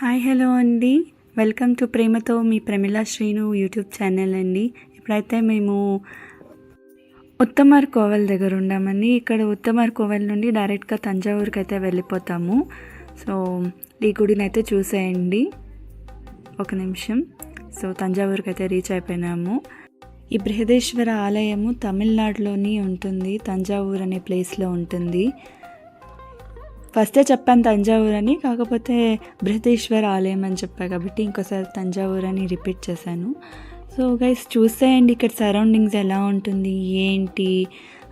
Hi hello అండి. Welcome to ప్రేమతో మీ ప్రమిళ శ్రీను యూట్యూబ్ ఛానల్ అండి. ఇప్పుడైతే మేము ఉత్తమర్ కోవల్ దగ్గర ఉన్నామండి. ఇక్కడ ఉత్తమర్ కోవల్ నుండి డైరెక్ట్గా తంజావూరుకి అయితే వెళ్ళిపోతాము. సో ఈ గుడిని అయితే చూసేయండి. ఒక నిమిషం. సో తంజావూరుకి అయితే రీచ్ అయిపోయినాము. ఈ బృహదేశ్వర ఆలయము తమిళనాడులోని ఉంటుంది. తంజావూరు అనే ప్లేస్లో ఉంటుంది. ఫస్టే చెప్పాను తంజావూరు అని కాకపోతే బృహదీశ్వర ఆలయం అని చెప్పా కాబట్టి ఇంకోసారి తంజావూరు అని రిపీట్ చేశాను. సో గైస్ చూసేయండి ఇక్కడ సరౌండింగ్స్ ఎలా ఉంటుంది ఏంటి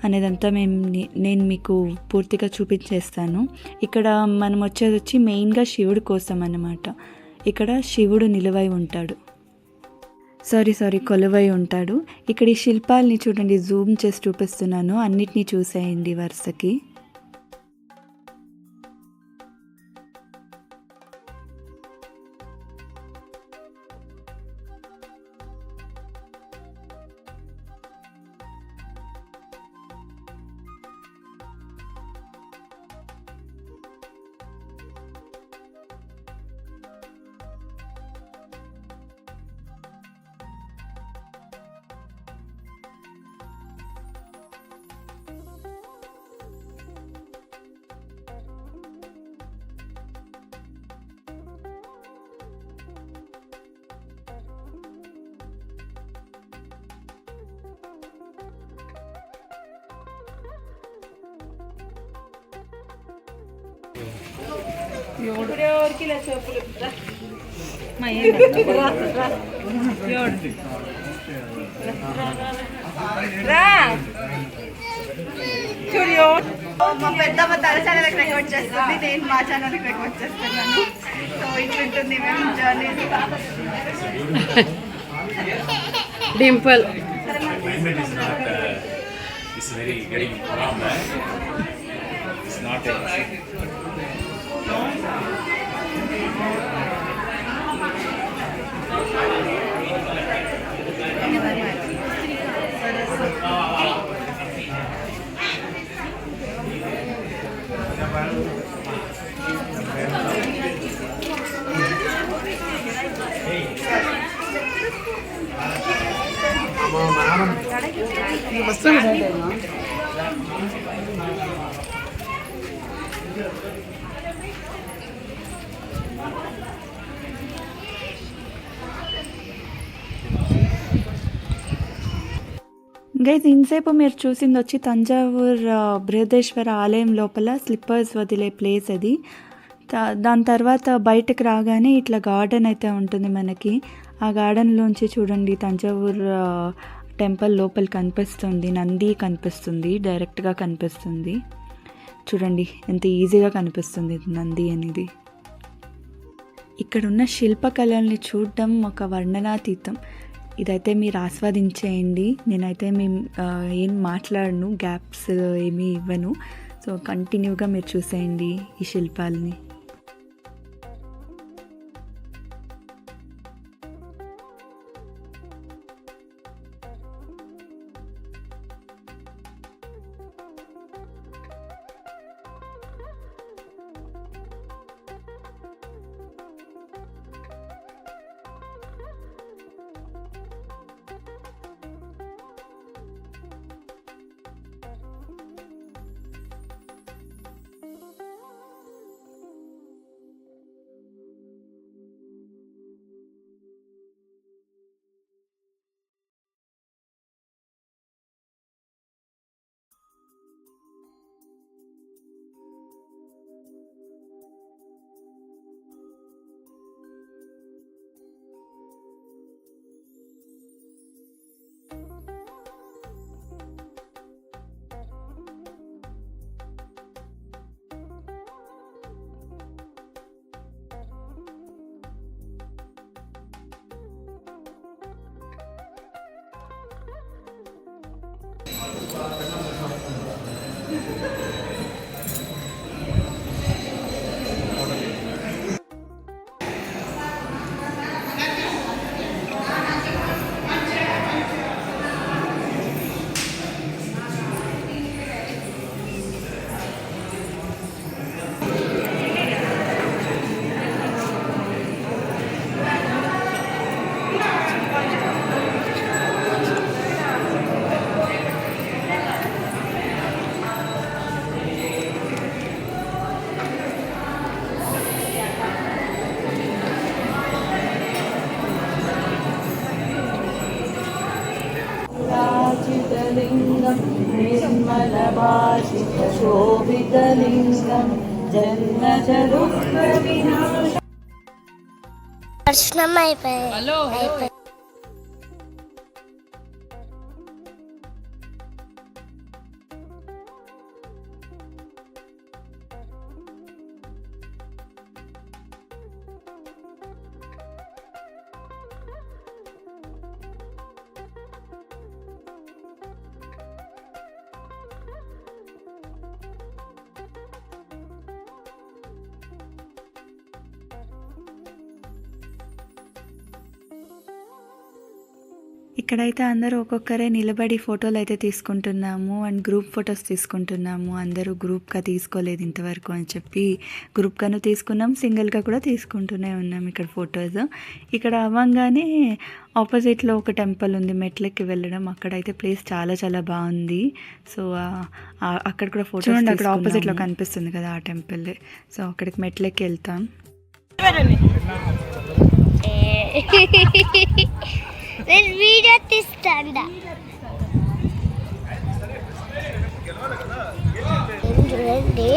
అనేదంతా మేము నేను మీకు పూర్తిగా చూపించేస్తాను. ఇక్కడ మనం వచ్చేది వచ్చి మెయిన్గా శివుడు కోసం అన్నమాట. ఇక్కడ శివుడు నిలువై ఉంటాడు. సారీ సారీ కొలువై ఉంటాడు. ఇక్కడ ఈ శిల్పాలని చూడండి జూమ్ చేసి చూపిస్తున్నాను. అన్నిటినీ చూసేయండి వరుసకి. మా పెద్దమ్మ తన ఛానల్కి రికార్డ్ చేస్తుంది నేను మా ఛానల్కి రికార్డ్ చేస్తున్నాను సో ఇట్లుంటుంది మేము journey Dimple is very wrong. eh? It's not a, guys ఇంతసేపు మీరు చూసింది వచ్చి తంజావూర్ బృహదేశ్వర ఆలయం లోపల స్లిప్పర్స్ వదిలే ప్లేస్ అది. దాని తర్వాత బయటకు రాగానే ఇట్లా గార్డెన్ అయితే ఉంటుంది మనకి. ఆ గార్డెన్లోంచి చూడండి తంజావూర్ టెంపుల్ లోపల కనిపిస్తుంది. నంది కనిపిస్తుంది డైరెక్ట్గా కనిపిస్తుంది. చూడండి ఎంత ఈజీగా కనిపిస్తుంది నంది అనేది. ఇక్కడ ఉన్న శిల్పకళల్ని చూడడం ఒక వర్ణనాతీతం. ఇదైతే మీరు ఆస్వాదించేయండి. నేనైతే మీ ఏం మాట్లాడను గ్యాప్స్ ఏమీ ఇవ్వను. సో కంటిన్యూగా మీరు చూసేయండి ఈ శిల్పాలని. may pa. Hello, hello. ఇక్కడైతే అందరూ ఒక్కొక్కరే నిలబడి ఫోటోలు అయితే తీసుకుంటున్నాము అండ్ గ్రూప్ ఫొటోస్ తీసుకుంటున్నాము. అందరూ గ్రూప్గా తీసుకోలేదు ఇంతవరకు అని చెప్పి గ్రూప్గాను తీసుకున్నాం సింగిల్గా కూడా తీసుకుంటూనే ఉన్నాం ఇక్కడ ఫొటోస్. ఇక్కడ అవ్వంగానే ఆపోజిట్లో ఒక టెంపుల్ ఉంది మెట్లకి వెళ్ళడం. అక్కడైతే ప్లేస్ చాలా చాలా బాగుంది. సో అక్కడ కూడా ఫోటో చూడండి అక్కడ ఆపోజిట్లో కనిపిస్తుంది కదా ఆ టెంపుల్. సో అక్కడికి మెట్లకి వెళ్తాం. నేను వీడియో తీస్తాడా. చూడండి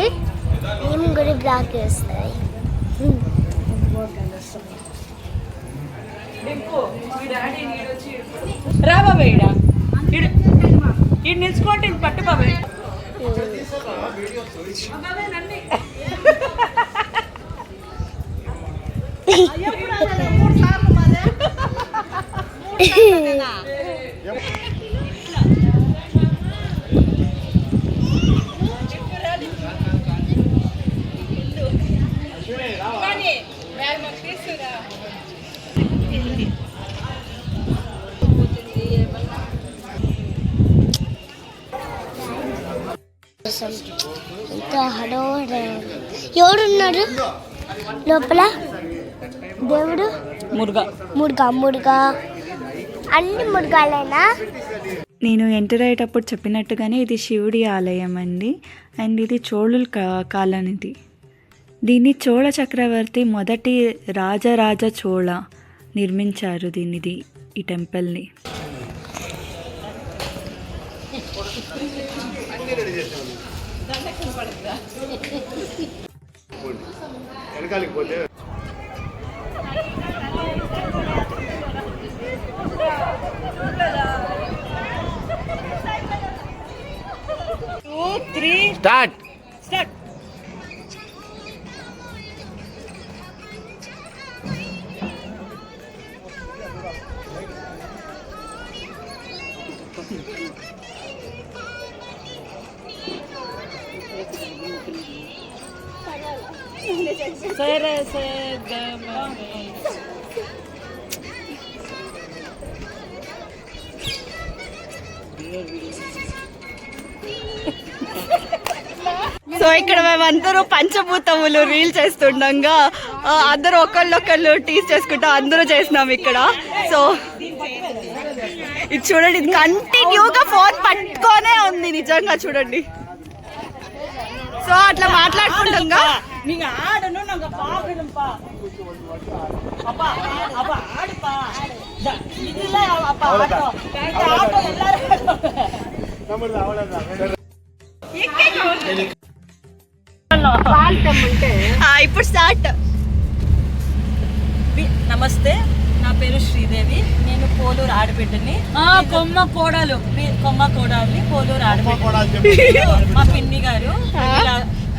మేము కూడా బ్లాక్ చేస్తాయి? రా బాబాయ్ ఈడ. ఈడ నిల్చుకోండి పట్టు ఎంత హడోడ ఎవడున్నాడు? లోపల? దేవుడు? మురుగా. మురుగా మురుగా. అన్ని మురుగాలేనా నేను ఎంటర్ అయ్యేటప్పుడు చెప్పినట్టుగానే ఇది శివుడి ఆలయం అండి. అండ్ ఇది చోళుల కా- కాలనిది. దీన్ని చోళ చక్రవర్తి మొదటి రాజరాజ చోళ నిర్మించారు దీనిది ఈ టెంపుల్ని. స్టార్ట్ సరే సరే సో ఇక్కడ మేమందరూ పంచభూతములు రీల్ చేస్తుండగా అందరూ ఒకళ్ళొకళ్ళు టీస్ చేసుకుంటా అందరూ చేసినాం ఇక్కడ. సో ఇది చూడండి ఇది కంటిన్యూగా ఫోన్ పట్టుకోనే ఉంది నిజంగా చూడండి. సో అట్లా మాట్లాడుకుంటుంగా ఆడను ఇప్పుడు స్టార్ట్ వి- నమస్తే నా పేరు శ్రీదేవి. నేను పోలూరు ఆడబిడ్డని. కొమ్మ కోడలు. మీ- కొమ్మ కోడలి పోలూరు ఆడబిడ్డ మా పిన్ని గారు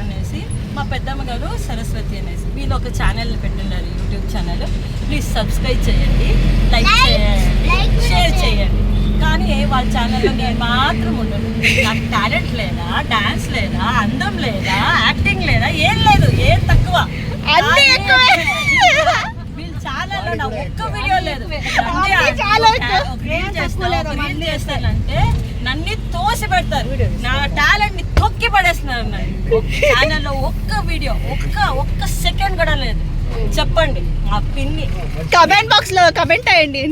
అనేసి మా పెద్దమ్మ గారు సరస్వతి అనేసి. వీళ్ళు ఒక ఛానల్ పెట్టినారు యూట్యూబ్ ఛానల్ ప్లీజ్ సబ్స్క్రైబ్ చేయండి లైక్ చేయండి షేర్ చేయండి. కానీ వాళ్ళ ఛానల్లో నేను మాత్రం ఉండను. నాకు టాలెంట్ లేదా డాన్స్ లేదా అందం లేదా యాక్టింగ్ లేదా ఏం లేదు ఏం తక్కువ. వీళ్ళ ఛానల్లో నా ఒక్క వీడియో లేదు. reel చేస్తానంటే నన్ను తోసి పెడతారు. నా టాలెంట్ని తొక్కి పడేస్తున్నారు ఛానల్లో ఒక్క వీడియో ఒక్క ఒక్క సెకండ్ కూడా లేదు. చెప్పండి మా పిన్ని. కమెంట్ బాక్స్లో కమెంట్ అయ్యండి.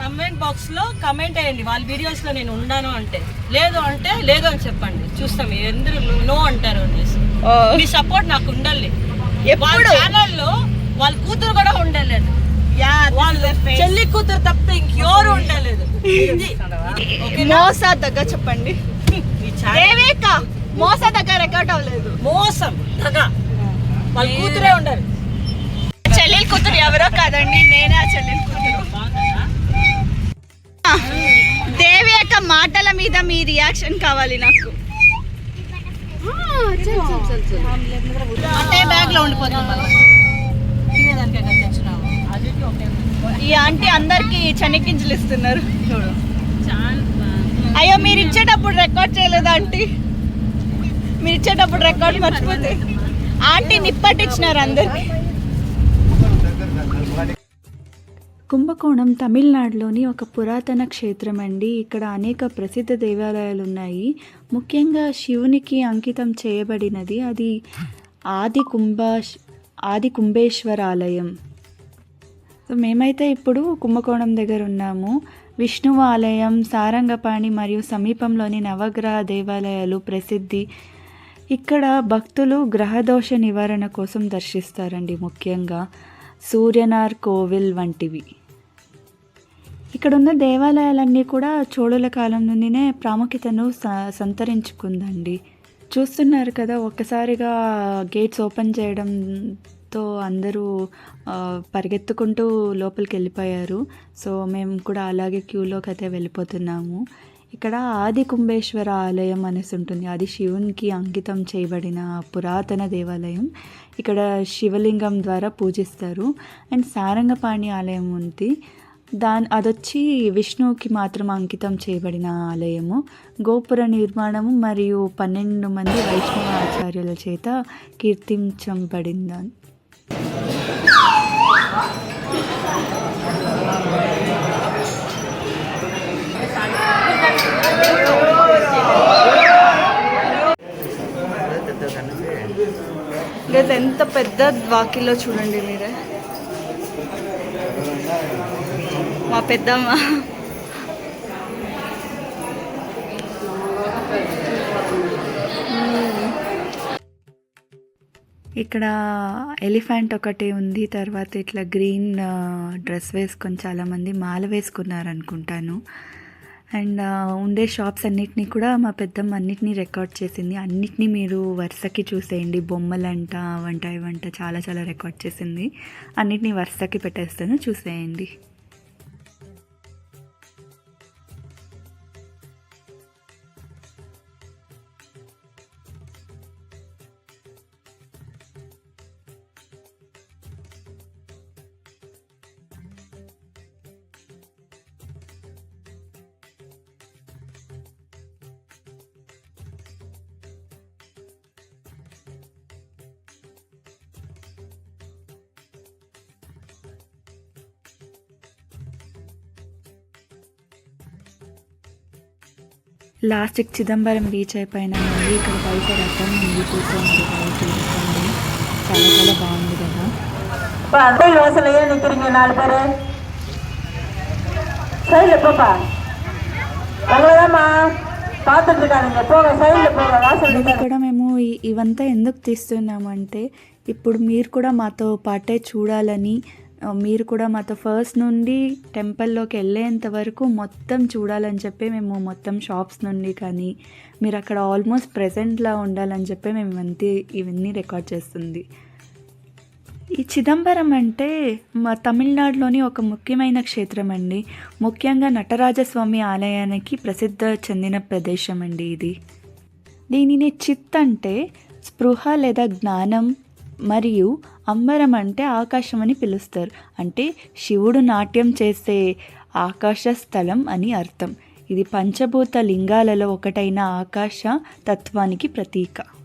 కమెంట్ బాక్స్లో కమెంట్ అయ్యండి వాళ్ళ వీడియోస్లో నేను ఉన్నాను అంటే. లేదు అంటే లేదు అని చెప్పండి. చూస్తాం. ఎందుకు నో అంటారు అనేసి. మీ సపోర్ట్ నాకు ఉండాలి. వాళ్ళ? ఛానల్లో వాళ్ళ కూతురు కూడా ఉండలేదు. వాళ్ళ చెల్లి కూతురు తప్పితే ఇంకెవరు ఉండలేదు. మోసా దగ్గర చెప్పండి. మోస దగ్గర రికార్డ్ అవ్వలేదు. మోసం దగ. వాళ్ళ కూతురే ఉండరు. చెల్లెలు కూతురు ఎవరో కాదండి నేనే ఆ చెల్లెలు కూతురు. దేవి యొక్క మాటల మీద మీ రియాక్షన్ కావాలి నాకు. ఈ ఆంటీ అందరికి చెనిగ్గింజలు ఇస్తున్నారు. అయ్యో మీరు ఇచ్చేటప్పుడు రికార్డ్ చేయలేదా ఆంటీ మీరు ఇచ్చేటప్పుడు రికార్డ్ మర్చిపోతే. ఆంటీ నిప్పట్టించినారు అందరికి. కుంభకోణం తమిళనాడులోని ఒక పురాతన క్షేత్రం అండి ఇక్కడ అనేక ప్రసిద్ధ దేవాలయాలు ఉన్నాయి ముఖ్యంగా శివునికి అంకితం చేయబడినది అది ఆది కుంభ ఆది కుంభేశ్వర ఆలయం సో మేమైతే ఇప్పుడు కుంభకోణం దగ్గర ఉన్నాము. విష్ణువు ఆలయం సారంగపాణి మరియు సమీపంలోని నవగ్రహ దేవాలయాలు ప్రసిద్ధి. ఇక్కడ భక్తులు గ్రహదోష నివారణ కోసం దర్శిస్తారండి ముఖ్యంగా. సూర్యనార్ కోవిల్ వంటివి. ఇక్కడ ఉన్న దేవాలయాలన్నీ కూడా చోళుల కాలం నుండినే ప్రాముఖ్యతను స- సంతరించుకుందండి. చూస్తున్నారు కదా ఒక్కసారిగా గేట్స్ ఓపెన్ చేయడంతో అందరూ పరిగెత్తుకుంటూ లోపలికి వెళ్ళిపోయారు సో మేము కూడా అలాగే క్యూలోకి అయితే వెళ్ళిపోతున్నాము. ఇక్కడ ఆది కుంభేశ్వర ఆలయం అనేసి ఉంటుంది. అది శివునికి అంకితం చేయబడిన పురాతన దేవాలయం. ఇక్కడ శివలింగం ద్వారా పూజిస్తారు. అండ్ సారంగపాణి ఆలయం ఉంది. దాని అదొచ్చి విష్ణువుకి మాత్రం అంకితం చేయబడిన ఆలయము. గోపుర నిర్మాణము మరియు పన్నెండు మంది వైష్ణవ ఆచార్యుల చేత కీర్తించబడింది. లేదా ఎంత పెద్ద వాకిల్లో చూడండి మీరే. మా పెద్దమ్మ. ఇక్కడ ఎలిఫెంట్ ఒకటి ఉంది తర్వాత ఇట్లా గ్రీన్ డ్రెస్ వేసుకొని చాలామంది మాల వేసుకున్నారు అనుకుంటాను అండ్ ఉండే షాప్స్ అన్నిటినీ కూడా మా పెద్దమ్మ అన్నిటినీ రికార్డ్ చేసింది. అన్నిటినీ మీరు వరుసకి చూసేయండి. బొమ్మలంట వంట ఇవంట చాలా చాలా రికార్డ్ చేసింది. అన్నిటినీ వరుసకి పెట్టేస్తాను. చూసేయండి. లాస్ట్కి చిదంబరం బీచ్ అయిపోయినామండి ఇక్కడ బయట రథం ఉంది చూసుకోండి బయట చూసుకోండి చాలా చాలా బాగుంది కదా கோயில் வாசல்ல ஏன் நிக்கிறீங்க நாலு பேரு சைடுல போப்பா அவ்வளவுதாம்மா பார்த்துட்டு இருக்கானுங்க போங்க சைடுல போங்க வாசல் ఇది ఇక్కడ మేము ఈ- ఇవంతా ఎందుకు తీస్తున్నామంటే ఇప్పుడు మీరు కూడా మాతో పాటే చూడాలని ఆ, మీరు కూడా మాతో ఫస్ట్ నుండి టెంపుల్లోకి వెళ్ళేంత వరకు మొత్తం చూడాలని చెప్పి మేము మొత్తం షాప్స్ నుండి కానీ మీరు అక్కడ ఆల్మోస్ట్ ప్రెజెంట్లా ఉండాలని చెప్పి మేము ఇవంతా ఇవన్నీ రికార్డ్ చేస్తుంది. ఈ చిదంబరం అంటే మా తమిళనాడులోని ఒక ముఖ్యమైన క్షేత్రం అండి ముఖ్యంగా నటరాజస్వామి ఆలయానికి ప్రసిద్ధ చెందిన ప్రదేశం అండి ఇది. దీనిని చిత్ అంటే స్పృహ లేదా జ్ఞానం మరియు అంబరం అంటే ఆకాశం అని పిలుస్తారు. అంటే శివుడు నాట్యం చేసే ఆకాశ స్థలం అని అర్థం. ఇది పంచభూత లింగాలలో ఒకటైన ఆకాశ తత్వానికి ప్రతీక.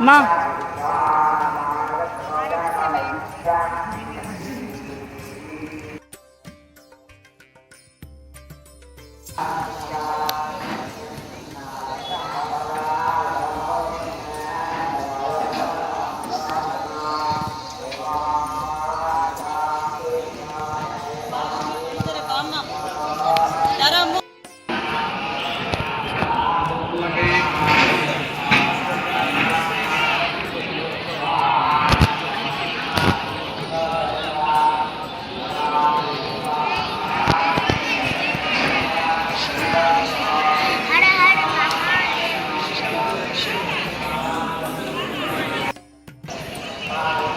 妈 Bye.